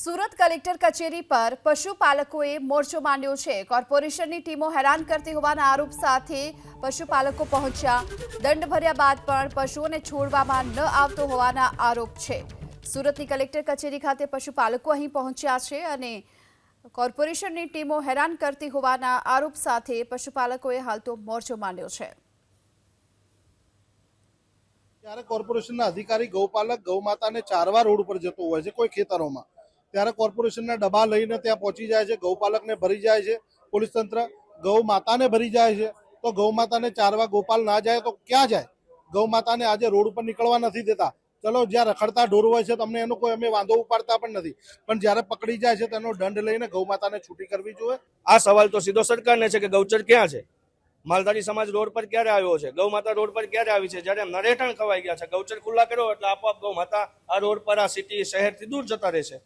Surat collector કચેરી પર પશુપાલકોએ મોરચો માંડ્યો છે. કોર્પોરેશનની ટીમો હેરાન કરતી હોવાના આરોપ સાથે પશુપાલકો પહોંચ્યા. દંડ ભર્યા બાદ પણ પશુઓને છોડવામાં ન આવતો હોવાના આરોપ છે. સુરતની કલેક્ટર કચેરી ખાતે પશુપાલકો અહીં પહોંચ્યા છે અને કોર્પોરેશનની ટીમો હેરાન કરતી હોવાના આરોપ સાથે પશુપાલકોએ હાલ તો મોરચો માંડ્યો છે. ત્યારે કોર્પોરેશનના અધિકારી ગૌપાલક ગૌમાતાને ચારવા રોડ ઉપર જતો હોય છે, કોઈ ખેતરોમાં? ત્યારે કોર્પોરેશનના ડબ્બા લઈને ત્યાં પહોંચી જાય છે ગૌપાલકને ભરી જાય છે, પોલીસ તંત્ર ગૌ માતાને ભરી જાય છે. તો ગૌ માતાને ચારવા ગોપાલ ના જાય તો ક્યાં જાય? ગૌ માતાને આજે રોડ ઉપર નીકળવા નથી દેતા. ચલો, જ્યાં રખડતા ઢોર હોય છે, તમને એનો કોઈ અમે વાંધો ઉપાડતા પણ નથી. પણ જ્યારે પકડી જાય છે, તેનો દંડ લઈને ગૌ માતાને છૂટી કરવી જોઈએ. આ સવાલ તો સીધો સરકારને છે કે ગૌચર ક્યાં છે? માલધારી સમાજ રોડ પર ક્યારે આવ્યો છે? ગૌ માતા રોડ પર ક્યારે આવી છે? જ્યારે નરેટણ ખવાઈ ગયા છે, ગૌચર ખુલ્લા કર્યો, એટલે આપોઆપ ગૌ માતા આ રોડ પર આ સિટી શહેરથી દૂર જતા રહેશે.